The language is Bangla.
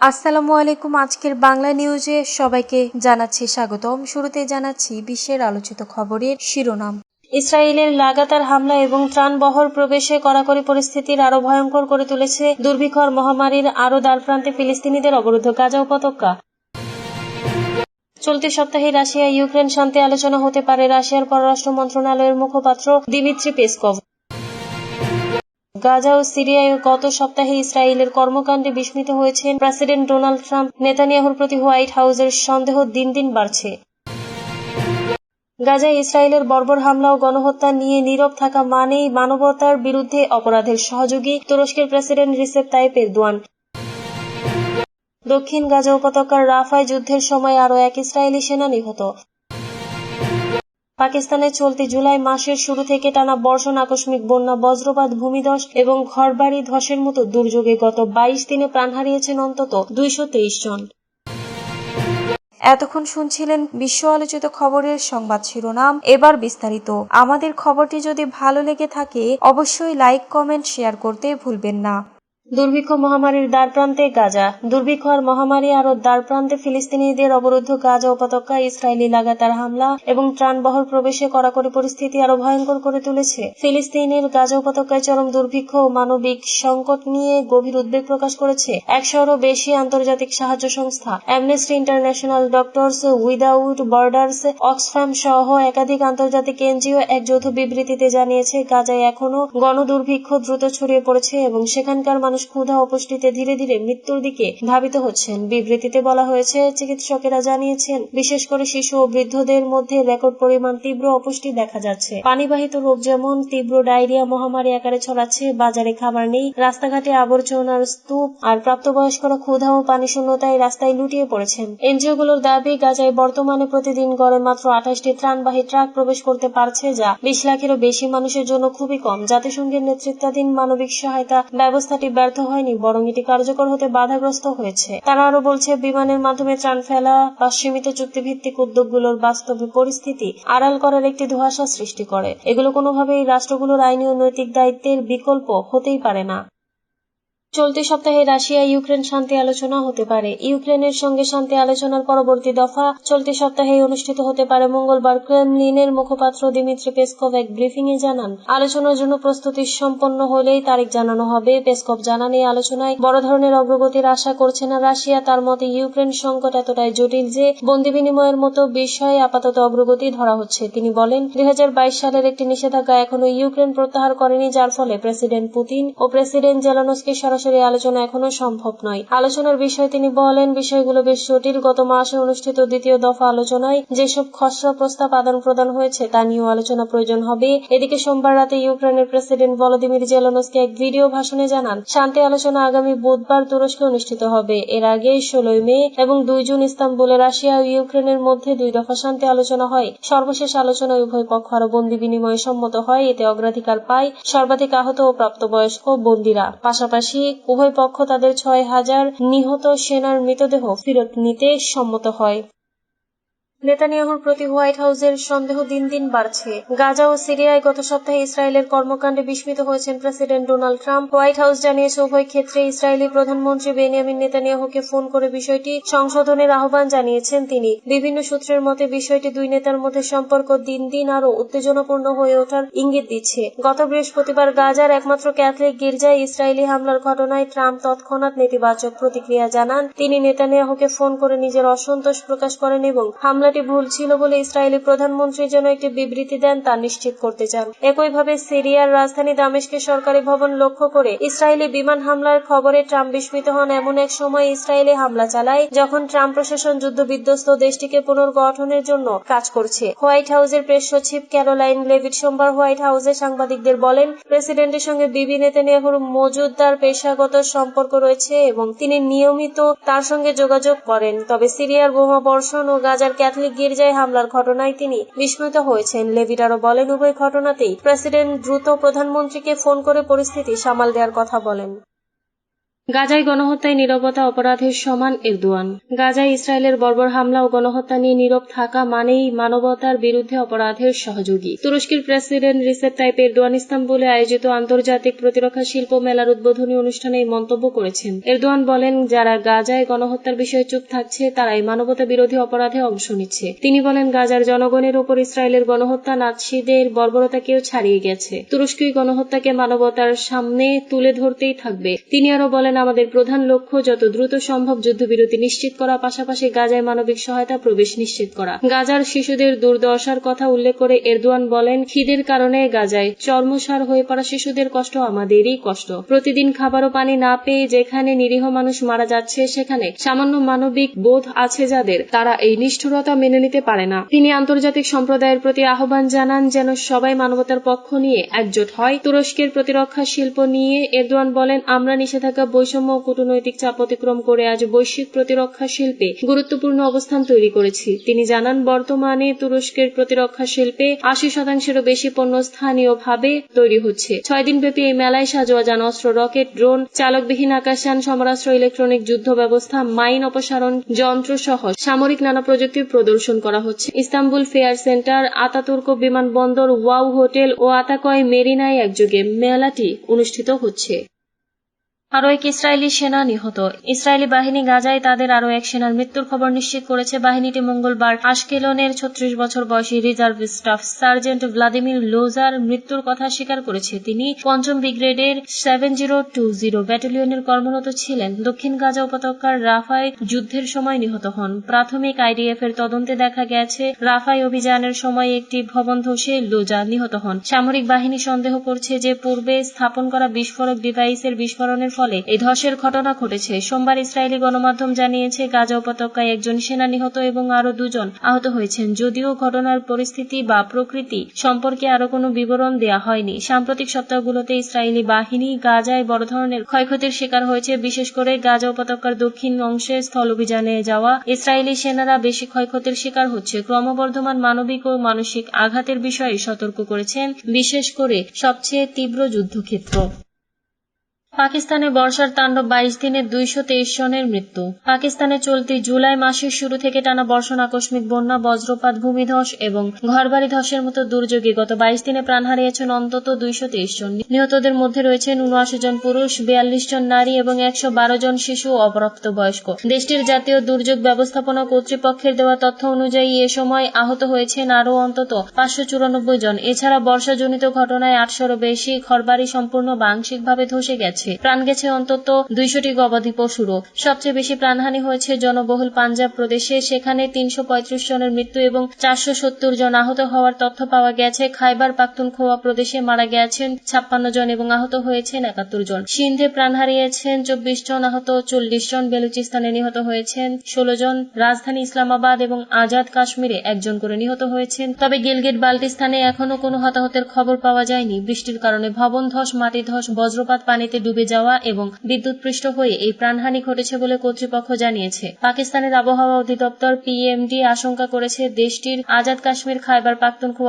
আসসালামু আলাইকুম। আজকের বাংলা নিউজে সবাইকে জানাচ্ছি স্বাগতম। শুরুতে জানাচ্ছি বিশ্বের আলোচিত খবরের শিরোনাম। ইসরায়েলের লাগাতার হামলা এবং ত্রাণবহর প্রবেশে কড়াকড়ি পরিস্থিতির আরও ভয়ঙ্কর করে তুলেছে দুর্ভিক্ষর মহামারীর আরও দ্বারপ্রান্তে ফিলিস্তিনিদের অবরুদ্ধ গাজা উপত্যকা। চলতি সপ্তাহে রাশিয়া ইউক্রেন শান্তি আলোচনা হতে পারে। রাশিয়ার পররাষ্ট্র মন্ত্রণালয়ের মুখপাত্র দিমিত্রি পেসকভ। গাজা ও সিরিয়ায় গত সপ্তাহে ইসরায়েলের কর্মকাণ্ডে বিস্মিত হয়েছেন প্রেসিডেন্ট ডোনাল্ড ট্রাম্প। নেতানিয়াহুর প্রতি হোয়াইট হাউসের সন্দেহ দিন দিন বাড়ছে। গাজায় ইসরায়েলের বর্বর হামলা ও গণহত্যা নিয়ে নীরব থাকা মানেই মানবতার বিরুদ্ধে অপরাধের সহযোগী তুরস্কের প্রেসিডেন্ট রিসেপ তাইপ এরদোয়ান। দক্ষিণ গাজা উপত্যকার রাফায় যুদ্ধের সময় আরও এক ইসরায়েলি সেনা নিহত। পাকিস্তানে চলতি জুলাই মাসের শুরু থেকে টানা বর্ষণ আকস্মিক বন্যা, বজ্রপাত, ভূমিধস এবং ঘরবাড়ি ধসের মতো দুর্যোগে গত বাইশ দিনে প্রাণ হারিয়েছেন অন্তত দুইশ তেইশ জন। এতক্ষণ শুনছিলেন বিশ্ব আলোচিত খবরের সংবাদ শিরোনাম। এবার বিস্তারিত। আমাদের খবরটি যদি ভালো লেগে থাকে, অবশ্যই লাইক, কমেন্ট, শেয়ার করতে ভুলবেন না। দুর্ভিক্ষ মহামারীর দ্বারপ্রান্তে গাজা। দুর্ভিক্ষ আর মহামারী আরও দ্বারপ্রান্তে ফিলিস্তিনিদের অবরুদ্ধ গাজা উপত্যকা ইসরায়েলি লাগাতার হামলা এবং ত্রাণবহর প্রবেশে কড়াকড়ি পরিস্থিতি আরও ভয়ঙ্কর করে তুলেছে। ফিলিস্তিনের গাজা উপত্যকায় চরম দুর্ভিক্ষ ও মানবিক সংকট নিয়ে গভীর উদ্বেগ প্রকাশ করেছে একশোরও বেশি আন্তর্জাতিক সাহায্য সংস্থা। Amnesty International Doctors Without Borders Oxfam সহ একাধিক আন্তর্জাতিক এনজিও এক যৌথ বিবৃতিতে জানিয়েছে, গাজায় এখনও গণদুর্ভিক্ষ দ্রুত ছড়িয়ে পড়েছে এবং সেখানকার মানুষ ক্ষুধা অপুষ্টিতে ধীরে ধীরে মৃত্যুর দিকে ধাবিত হচ্ছেন। বিবৃতিতে বলা হয়েছে, চিকিৎসকেরা জানিয়েছেন, বিশেষ করে শিশু ও বৃদ্ধদের মধ্যে রেকর্ড পরিমাণ তীব্র অপুষ্টি দেখা যাচ্ছে। পানিবাহিত রোগ যেমন তীব্র ডায়রিয়া, মহামারী আকারে ছড়াচ্ছে, বাজারে খাবার নেই, রাস্তাঘাটে আবর্জনার স্তূপ, আর প্রাপ্তবয়স্করা ক্ষুধা ও পানি শূন্যতায় রাস্তায় লুটিয়ে পড়েছেন। এনজিওগুলোর দাবি, গাজায় বর্তমানে প্রতিদিন গড়ে মাত্র আঠাশটি ত্রাণবাহী ট্রাক প্রবেশ করতে পারছে, যা বিশ লাখেরও বেশি মানুষের জন্য খুবই কম। জাতিসংঘের নেতৃত্বাধীন মানবিক সহায়তা ব্যবস্থাটি ব্যর্থ হয়নি, বরং এটি কার্যকর হতে বাধাগ্রস্ত হয়েছে। তারা আরও বলছে, বিমানের মাধ্যমে ত্রাণ ফেলা বা সীমিত চুক্তিভিত্তিক উদ্যোগগুলোর বাস্তবে পরিস্থিতি আড়াল করার একটি ধোঁয়াশা সৃষ্টি করে। এগুলো কোনোভাবেই রাষ্ট্রগুলোর আইনি ও নৈতিক দায়িত্বের বিকল্প হতেই পারে না। চলতি সপ্তাহে রাশিয়া, ইউক্রেন শান্তি আলোচনা হতে পারে। ইউক্রেনের সঙ্গে শান্তি আলোচনার পরবর্তী দফা চলতি সপ্তাহে অনুষ্ঠিত হতে পারে মঙ্গলবার। ক্রেমলিনের মুখপাত্র দিমিত্রি পেসকভ এক ব্রিফিং এ জানান, আলোচনার জন্য প্রস্তুতি সম্পন্ন হলেই তারিখ জানানো হবে। পেসকভ জানান, এই আলোচনায় বড় ধরনের অগ্রগতির আশা করছে না রাশিয়া। তার মতে, ইউক্রেন সংকট এতটাই জটিল যে বন্দি বিনিময়ের মতো বিষয়ে আপাতত অগ্রগতি ধরা হচ্ছে। তিনি বলেন দু হাজার বাইশ সালের একটি নিষেধাজ্ঞা এখনও ইউক্রেন প্রত্যাহার করেনি, যার ফলে প্রেসিডেন্ট পুতিন ও প্রেসিডেন্ট জেলানস্কি সরাসরি আলোচনা এখনও সম্ভব নয়। আলোচনার বিষয়ে তিনি বলেন, বিষয়গুলো বেশ জটিল। গত মাসে অনুষ্ঠিত দ্বিতীয় দফা আলোচনায় যেসব খসড়া প্রস্তাব আদান প্রদান হয়েছে, তা নিয়েও আলোচনা প্রয়োজন হবে। এদিকে সোমবার রাতে ইউক্রেনের প্রেসিডেন্ট ভলোদিমির জেলনস্কি এক ভিডিও ভাষণে জানান, শান্তি আলোচনা আগামী বুধবার তুরস্কে অনুষ্ঠিত হবে। এর আগে ষোলোই মে এবং দুই জুন ইস্তাম্বুলে রাশিয়া ও ইউক্রেনের মধ্যে দুই দফা শান্তি আলোচনা হয়। সর্বশেষ আলোচনায় উভয় পক্ষ আরও বন্দী বিনিময়ে সম্মত হয়, এতে অগ্রাধিকার পায় সর্বাধিক আহত ও প্রাপ্তবয়স্ক বন্দিরা। পাশাপাশি উভয় পক্ষ তাদের ছয় হাজার নিহত সেনার মৃতদেহ ফেরত নিতে সম্মত হয়। নেতানিয়াহুর প্রতি হোয়াইট হাউসের সন্দেহ দিন দিন বাড়ছে। গাজা ও সিরিয়ায় গত সপ্তাহে ইসরায়েলের কর্মকাণ্ডে বিস্মিত হয়েছেন president Donald Trump. White House জানিয়েছে, উভয় ক্ষেত্রে ইসরায়েলি প্রধানমন্ত্রী বেনিয়ামিন নেতানিয়াহুকে ফোন করে বিষয়টি সংশোধনের আহ্বান জানিয়েছেন তিনি। বিভিন্ন সূত্রের মতে, বিষয়টি দুই নেতার মধ্যে সম্পর্ক দিন দিন আরও উত্তেজনাপূর্ণ হয়ে ওঠার ইঙ্গিত দিচ্ছে। গত বৃহস্পতিবার গাজার একমাত্র ক্যাথলিক গির্জায় ইসরায়েলি হামলার ঘটনায় ট্রাম্প তৎক্ষণাৎ নেতিবাচক প্রতিক্রিয়া জানান। তিনি নেতানিয়াহুকে ফোন করে নিজের অসন্তোষ প্রকাশ করেন এবং হামলাটি ভুল ছিল বলে ইসরায়েলি প্রধানমন্ত্রী যেন একটি বিবৃতি দেন তা নিশ্চিত করতে চান। একইভাবে সিরিয়ার রাজধানী দামেস্কের সরকারি ভবন লক্ষ্য করে ইসরায়েলি বিমান হামলার খবরে ট্রাম্প বিস্মিত হন এমন এক সময় ইসরায়েলে হামলা চালায় যখন ট্রাম্প প্রশাসন যুদ্ধ বিধ্বস্ত দেশটিকে পুনর্গঠনের জন্য কাজ করছে। হোয়াইট হাউসের প্রেস সচিব ক্যারোলাইন লেভিট সোমবার হোয়াইট হাউসে সাংবাদিকদের বলেন, প্রেসিডেন্টের সঙ্গে বিবি নেতানিয়াহুর মজুদদার পেশাগত সম্পর্ক রয়েছে এবং তিনি নিয়মিত তার সঙ্গে যোগাযোগ করেন। তবে সিরিয়ার বোমা বর্ষণ ও গাজার ক্যাথলিক গির্জায় হামলার ঘটনায় তিনি বিস্মিত হয়েছেন। লেভিট বলেন, উভয় ঘটনাতেই প্রেসিডেন্ট দ্রুত প্রধানমন্ত্রীকে ফোন করে পরিস্থিতি সামাল দেওয়ার কথা বলেন। গাজায় গণহত্যায় নীরবতা অপরাধের সমান এরদোয়ান। গাজায় ইসরায়েলের বর্বর হামলা ও গণহত্যা নিয়ে নীরব থাকা মানেই মানবতার বিরুদ্ধে অপরাধের সহযোগী। তুরস্কের প্রেসিডেন্ট রিসেপ তাইপ এরদোয়ান ইস্তাম্বুলে আয়োজিত আন্তর্জাতিক প্রতিরক্ষা শিল্প মেলার উদ্বোধনী অনুষ্ঠানে এই মন্তব্য করেছেন। এরদোয়ান বলেন, যারা গাজায় গণহত্যার বিষয়ে চুপ থাকছে তারাই মানবতা বিরোধী অপরাধে অংশ নিচ্ছে। তিনি বলেন, গাজার জনগণের উপর ইসরায়েলের গণহত্যা নাৎসিদের বর্বরতাকেও ছাড়িয়ে গেছে। তুরস্কই গণহত্যাকে মানবতার সামনে তুলে ধরতেই থাকবে। তিনি আরও বলেন আমাদের প্রধান লক্ষ্য, যত দ্রুত সম্ভব যুদ্ধবিরতি নিশ্চিত করা, পাশাপাশি গাজায় মানবিক সহায়তা প্রবেশ নিশ্চিত করা। গাজার শিশুদের দুর্দশার কথা উল্লেখ করে এরদোয়ান বলেন, খিদের কারণে গাজায় চর্মসার হয়ে পড়া শিশুদের কষ্ট আমাদেরই কষ্ট। প্রতিদিন খাবার ও পানি না পেয়ে যেখানে নিরীহ মানুষ মারা যাচ্ছে, সেখানে সামান্য মানবিক বোধ আছে যাদের, তারা এই নিষ্ঠুরতা মেনে নিতে পারে না। তিনি আন্তর্জাতিক সম্প্রদায়ের প্রতি আহ্বান জানান যেন সবাই মানবতার পক্ষ নিয়ে একজোট হয়। তুরস্কের প্রতিরক্ষা শিল্প নিয়ে এরদোয়ান বলেন, আমরা নিষেধাজ্ঞা বৈষম্য কূটনৈতিক চাপ অতিক্রম করে আজ বৈশ্বিক প্রতিরক্ষা শিল্পে গুরুত্বপূর্ণ অবস্থান তৈরি করেছি। তিনি জানান, বর্তমানে তুরস্কের প্রতিরক্ষা শিল্পে আশি শতাংশেরও বেশি পণ্য স্থানীয়ভাবে তৈরি হচ্ছে। ছয় দিনব্যাপী এই মেলায় সাজোয়া যান অস্ত্র, রকেট, ড্রোন, চালকবিহীন আকাশযান, সমরাস্ত্র, ইলেকট্রনিক যুদ্ধ ব্যবস্থা, মাইন অপসারণ যন্ত্র সহ সামরিক নানা প্রযুক্তি প্রদর্শন করা হচ্ছে। ইস্তাম্বুল ফেয়ার সেন্টার, আতাতুর্ক বিমানবন্দর, ওয়াও হোটেল ও আতাকয় মেরিনায় একযোগে মেলাটি অনুষ্ঠিত হচ্ছে। আরও এক ইসরায়েলি সেনা নিহত। ইসরায়েলি বাহিনী গাজায় তাদের আরও এক সেনার মৃত্যুর খবর নিশ্চিত করেছে। বাহিনীটি মঙ্গলবার আশকেলনের ছত্রিশ বছর বয়সী reserve staff sergeant Vladimir Lozar মৃত্যুর কথা স্বীকার করেছে। তিনি পঞ্চম ব্রিগেডের সেভেন জিরো টু জিরো ব্যাটালিয়নের কর্মরত ছিলেন। দক্ষিণ গাজা উপত্যকার রাফায় যুদ্ধের সময় নিহত হন। প্রাথমিক আইডিএফ এর তদন্তে দেখা গেছে রাফাই অভিযানের সময় একটি ভবন ধসে লোজা নিহত হন। সামরিক বাহিনী সন্দেহ করছে যে পূর্বে স্থাপন করা বিস্ফোরক ডিভাইসের বিস্ফোরণের ফলে এই ধসের ঘটনা ঘটেছে। সোমবার ইসরায়েলি গণমাধ্যম জানিয়েছে, গাজা উপত্যকায় একজন সেনা নিহত এবং আরও দুজন আহত হয়েছেন। যদিও ঘটনার পরিস্থিতি বা প্রকৃতি সম্পর্কে আরও কোনো বিবরণ দেয়া হয়নি। সাম্প্রতিক সপ্তাহগুলোতে ইসরায়েলি বাহিনী গাজায় বড় ধরনের ক্ষয়ক্ষতির শিকার হয়েছে। বিশেষ করে গাজা উপত্যকার দক্ষিণ অংশে স্থল অভিযানে যাওয়া ইসরায়েলি সেনারা বেশি ক্ষয়ক্ষতির শিকার হচ্ছে। ক্রমবর্ধমান মানবিক ও মানসিক আঘাতের বিষয়ে সতর্ক করেছেন, বিশেষ করে সবচেয়ে তীব্র যুদ্ধক্ষেত্র। পাকিস্তানে বর্ষার তাণ্ডব বাইশ দিনে দুইশো তেইশ জনের মৃত্যু। পাকিস্তানে চলতি জুলাই মাসের শুরু থেকে টানা বর্ষণ আকস্মিক বন্যা, বজ্রপাত, ভূমিধস এবং ঘরবাড়ি ধসের মতো দুর্যোগে গত বাইশ দিনে প্রাণ হারিয়েছেন অন্তত দুইশো তেইশ জন। নিহতদের মধ্যে রয়েছেন উনআশি জন পুরুষ, বিয়াল্লিশ জন নারী এবং একশো বারো জন শিশু অপ্রাপ্ত বয়স্ক দেশটির জাতীয় দুর্যোগ ব্যবস্থাপনা কর্তৃপক্ষের দেওয়া তথ্য অনুযায়ী এ সময় আহত হয়েছেন আরও অন্তত পাঁচশো চুরানব্বই জন। এছাড়া বর্ষাজনিত ঘটনায় আটশোরও বেশি ঘরবাড়ি সম্পূর্ণ বা আংশিকভাবে ধসে গেছে। গেছে প্রাণ গেছে অন্তত দুইশোটি গবাদি পশুরও। সবচেয়ে বেশি প্রাণহানি হয়েছে জনবহুল পাঞ্জাব প্রদেশে। সেখানে তিনশো পঁয়ত্রিশ জনের মৃত্যু এবং চারশো সত্তর জন আহত হওয়ার তথ্য পাওয়া গেছে। খাইবার পাখতুনখোয়া প্রদেশে মারা গেছেন ছাপ্পান্ন জন এবং আহত হয়েছেন একাত্তর জন। সিন্ধে প্রাণ হারিয়েছেন চব্বিশ জন আহত, চল্লিশ জন বেলুচিস্তানে নিহত হয়েছেন ষোলো জন। রাজধানী ইসলামাবাদ এবং আজাদ কাশ্মীরে একজন করে নিহত হয়েছেন। তবে গিলগিট বাল্টিস্তানে এখনও কোনো হতাহতের খবর পাওয়া যায়নি। বৃষ্টির কারণে ভবন ধস মাটি ধস বজ্রপাত, পানিতে ডুবে যাওয়া এবং বিদ্যুৎপৃষ্ট হয়ে এই প্রাণহানি ঘটেছে বলে কর্তৃপক্ষ জানিয়েছে। পাকিস্তানের আবহাওয়া অধিদপ্তর পিএমডি আশঙ্কা করেছে দেশটির আজাদ কাশ্মীর খাইবার পাখতুনখোয়া